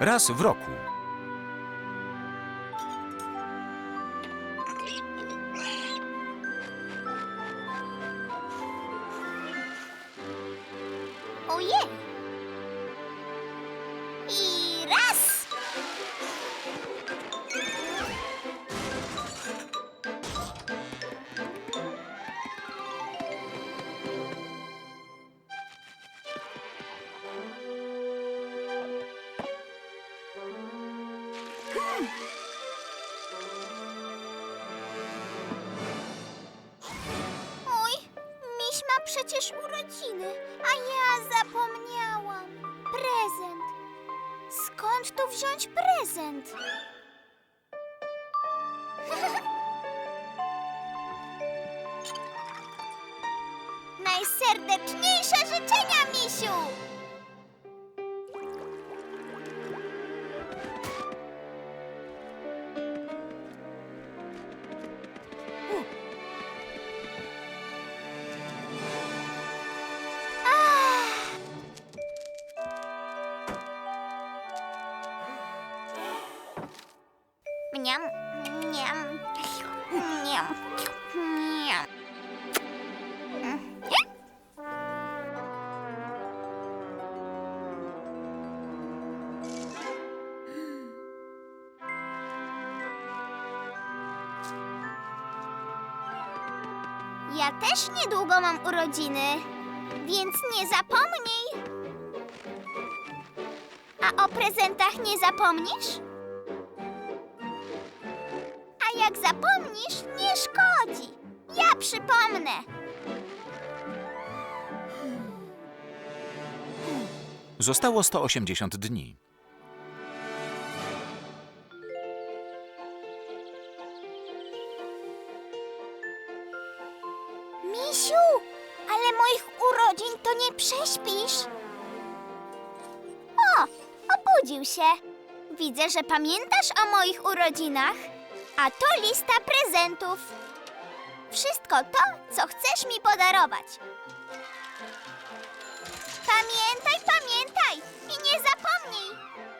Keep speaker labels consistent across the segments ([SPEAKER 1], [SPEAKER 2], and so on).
[SPEAKER 1] Raz w roku.
[SPEAKER 2] Przecież urodziny, a ja zapomniałam. Prezent. Skąd tu wziąć prezent? Najserdeczniejsze życzenia, misiu! Mniam, mniam, mniam, mniam. Ja też niedługo mam urodziny, więc nie zapomnij. A o prezentach nie zapomnisz? Przypomnę.
[SPEAKER 1] Zostało 180 dni.
[SPEAKER 2] Misiu, ale moich urodzin to nie prześpisz. O, obudził się. Widzę, że pamiętasz o moich urodzinach. A to lista prezentów. Wszystko to, co chcesz mi podarować. Pamiętaj, pamiętaj i nie zapomnij.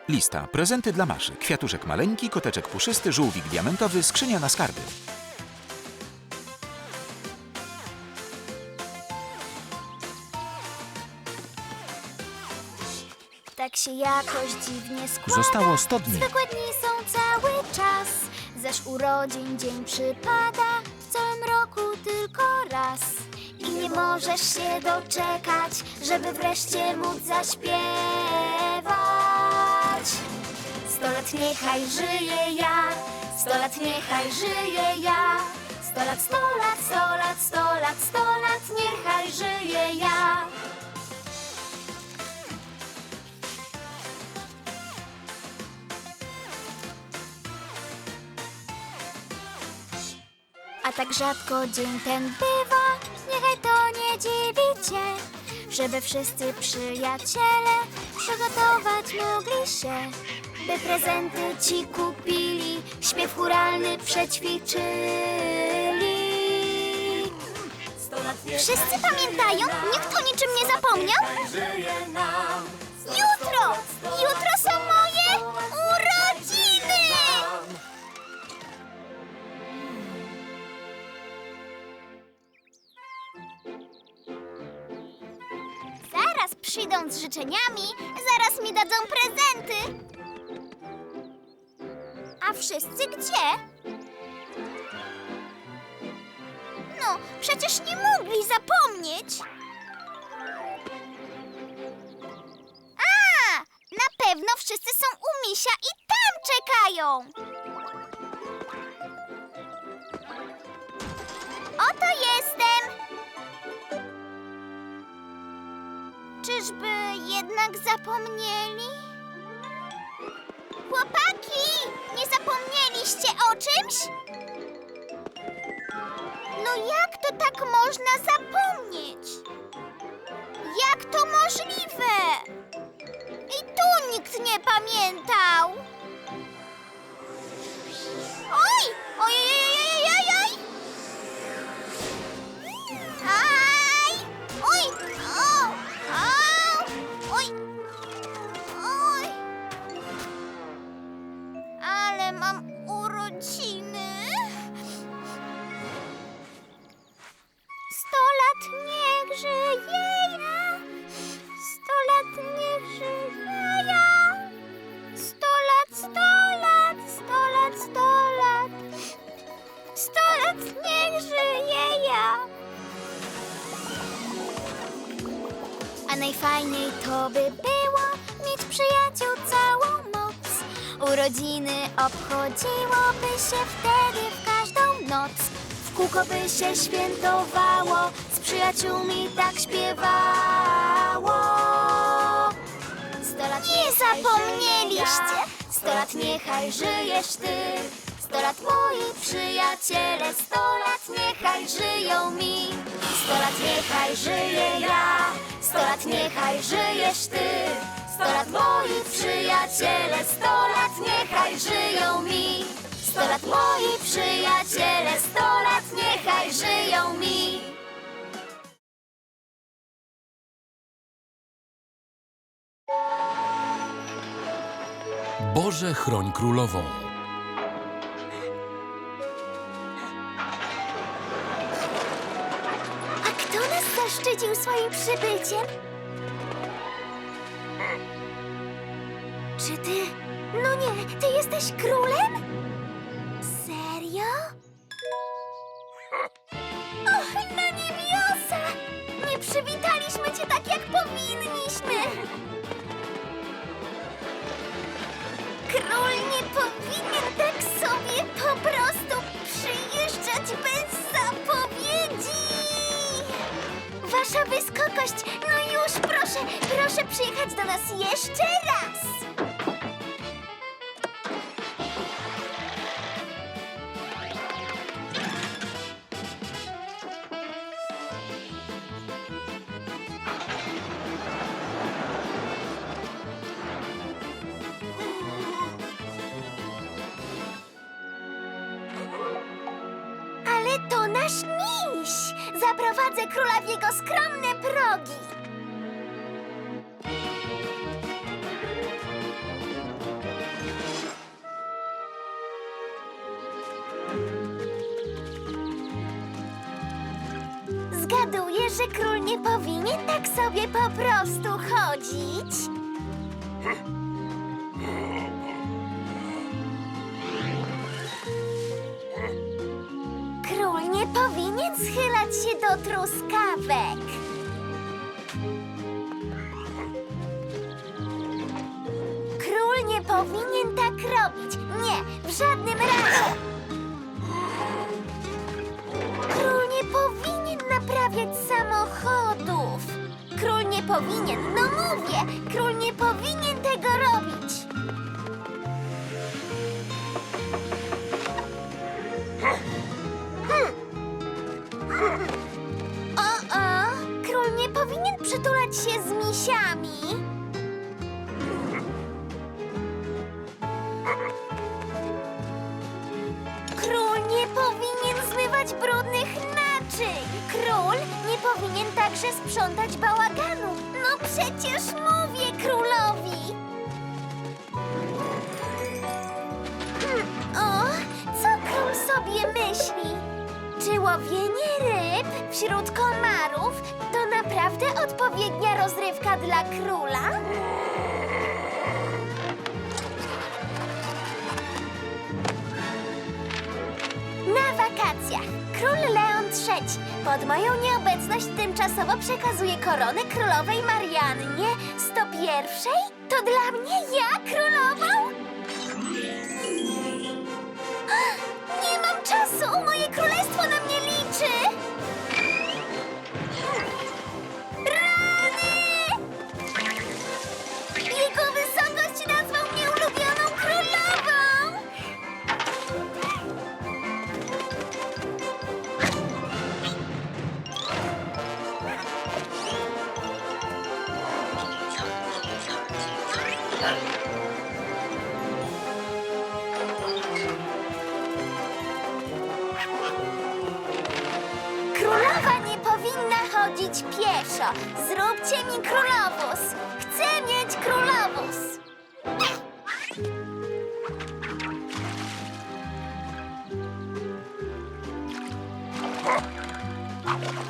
[SPEAKER 1] Lista. Prezenty dla Maszy. Kwiatuszek maleńki, koteczek puszysty, żółwik diamentowy, skrzynia na skarby.
[SPEAKER 2] Tak się jakoś dziwnie składa.
[SPEAKER 1] Zostało 100 dni.
[SPEAKER 2] Zwykłe dni są cały czas. Zaś urodzin dzień przypada możesz się doczekać, żeby wreszcie móc zaśpiewać. Sto lat niechaj żyje ja, sto lat niechaj żyje ja. Sto lat, sto lat, sto lat, sto lat, sto lat, niechaj żyje ja. A tak rzadko dzień ten bywa, żeby wszyscy przyjaciele przygotować mogli się, by prezenty ci kupili, śpiew chóralny przećwiczyli. Wszyscy pamiętają? Nikt o niczym nie zapomniał? Jutro! Życzeniami, zaraz mi dadzą prezenty. A wszyscy gdzie? No, przecież nie mogli zapomnieć. A, na pewno wszyscy są u misia i tam czekają. Oto jestem. Czyżby jednak zapomnieli? Chłopaki, nie zapomnieliście o czymś? No jak to tak można zapomnieć? Jak to możliwe? I tu nikt nie pamiętał. Oj, ojej, A najfajniej to by było mieć przyjaciół całą noc. Urodziny obchodziłoby się wtedy w każdą noc. W kółko by się świętowało, z przyjaciółmi tak śpiewało. Sto lat nie zapomnieliście. Sto lat niechaj żyjesz ty. Sto lat moi przyjaciele, sto lat niechaj żyją mi. Sto lat niechaj żyję ja. Sto lat niechaj żyjesz ty. Sto lat moi przyjaciele, sto lat niechaj żyją mi. Sto lat moi przyjaciele, sto lat niechaj żyją mi.
[SPEAKER 3] Boże chroń królową.
[SPEAKER 2] Zaszczycił swoim przybyciem? Czy ty? No nie, ty jesteś królem? Serio? Och, na niebiosa! Nie przywitaliśmy cię tak, jak powinniśmy! Wasza wysokość, no już proszę, proszę przyjechać do nas jeszcze raz! Zaprowadzę króla w jego skromne progi! Zgaduję, że król nie powinien tak sobie po prostu chodzić. Powinien schylać się do truskawek. Król nie powinien tak robić. Nie, w żadnym razie. Król nie powinien naprawiać samochodów. Król nie powinien, no mówię, król nie powinien tego robić. Także sprzątać bałaganu. No przecież mówię królowi. Hmm, O, co król sobie myśli? Czy łowienie ryb wśród komarów to naprawdę odpowiednia rozrywka dla króla? Na wakacjach król Leon III pod moją nieobecność tymczasowo przekazuje koronę królowej Mariannie 101. To dla mnie ja królową? Thank you.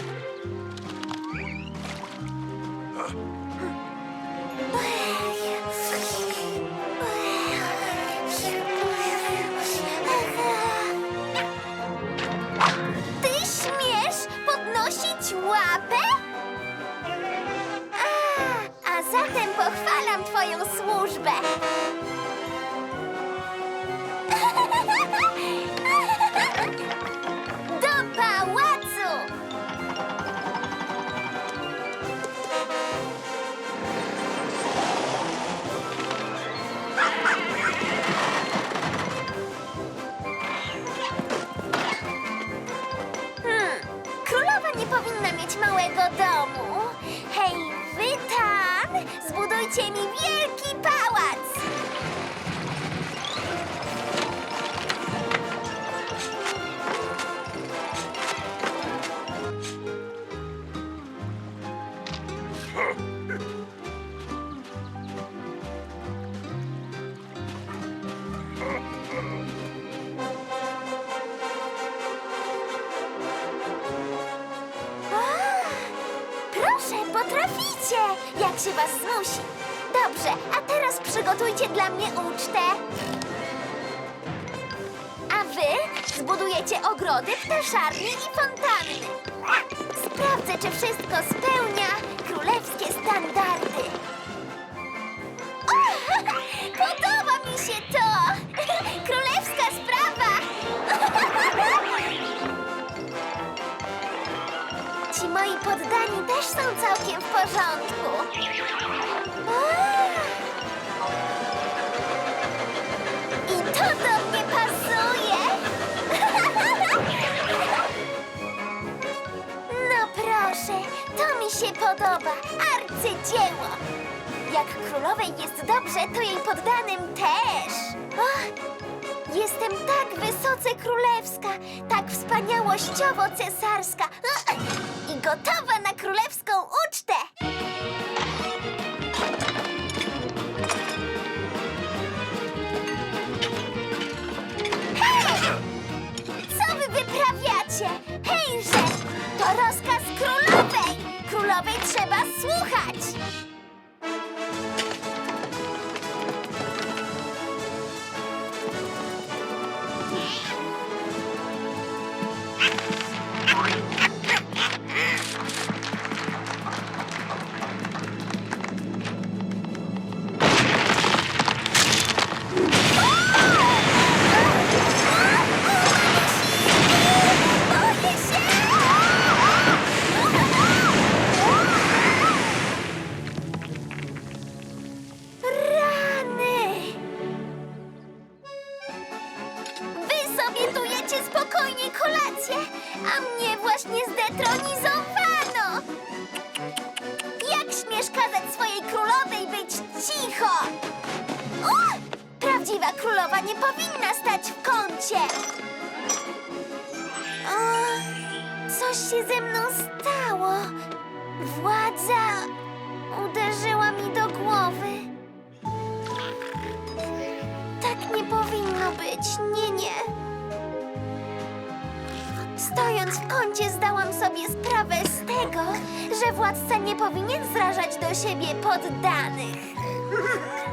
[SPEAKER 2] Zbudujcie mi wielki pałac! Proszę, potraficie! Jak się was zmusi. Dobrze, a teraz przygotujcie dla mnie ucztę. A wy zbudujecie ogrody, ptaszarnie i fontanny. Sprawdzę, czy wszystko spełnia królewskie standardy. O, podoba mi się to! Królewska sprawa! Ci moi poddani też są całkiem w porządku. A! Mi się podoba. Arcydzieło. Jak królowej jest dobrze, to jej poddanym też. Jestem tak wysoce królewska, tak wspaniałościowo cesarska i gotowa na królewską ucztę. Hej! Co wy wyprawiacie? Hejże! To rozkaz królowej! Królowej trzeba słuchać! Królowa nie powinna stać w kącie! O, coś się ze mną stało. Władza uderzyła mi do głowy. Tak nie powinno być. Nie, nie. Stojąc w kącie, zdałam sobie sprawę z tego, że władca nie powinien zrażać do siebie poddanych.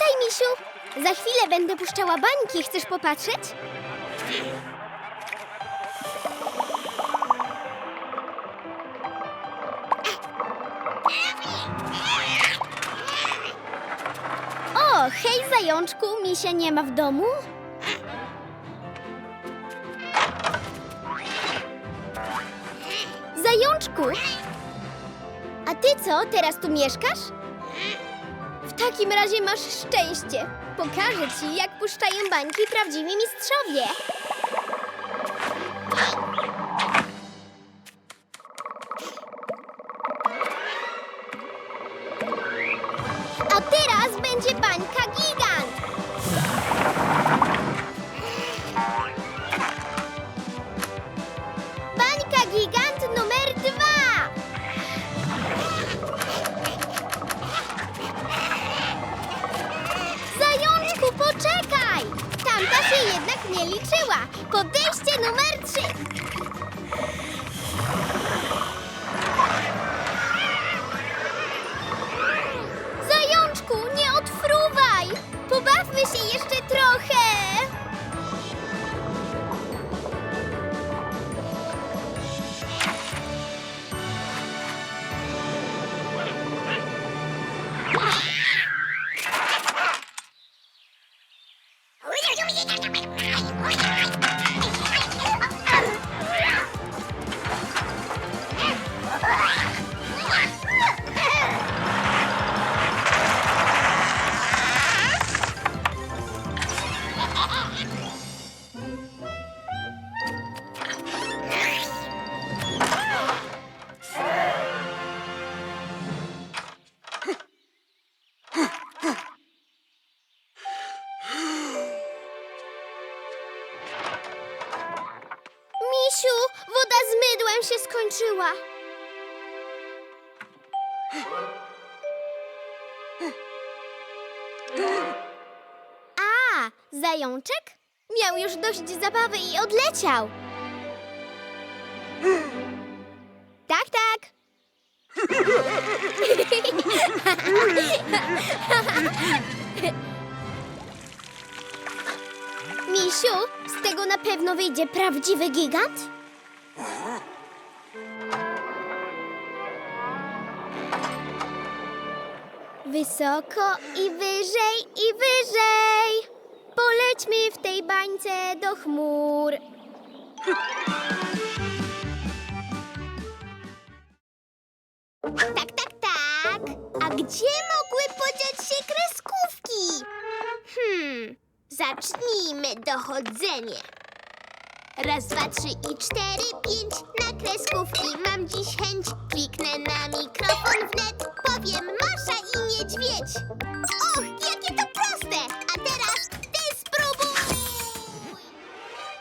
[SPEAKER 4] Witaj, misiu! Za chwilę będę puszczała bańki. Chcesz popatrzeć? O, hej, zajączku! Misia nie ma w domu? Zajączku! A ty co, teraz tu mieszkasz? Takim razie masz szczęście. Pokażę ci, jak puszczają bańki prawdziwi mistrzowie. A teraz będzie bańka skończyła. A, zajączek? Miał już dość zabawy i odleciał. Tak, tak. Misiu, z tego na pewno wyjdzie prawdziwy gigant? Wysoko i wyżej i wyżej. Polećmy w tej bańce do chmur. Tak, tak, tak. A gdzie mogły podziać się kreskówki? Hmm, zacznijmy dochodzenie. Raz, dwa, trzy i cztery, pięć Na kreskówki mam dziś chęć. Kliknę na mikrofon wnet. Powiem Masza i Niedźwiedź. Och,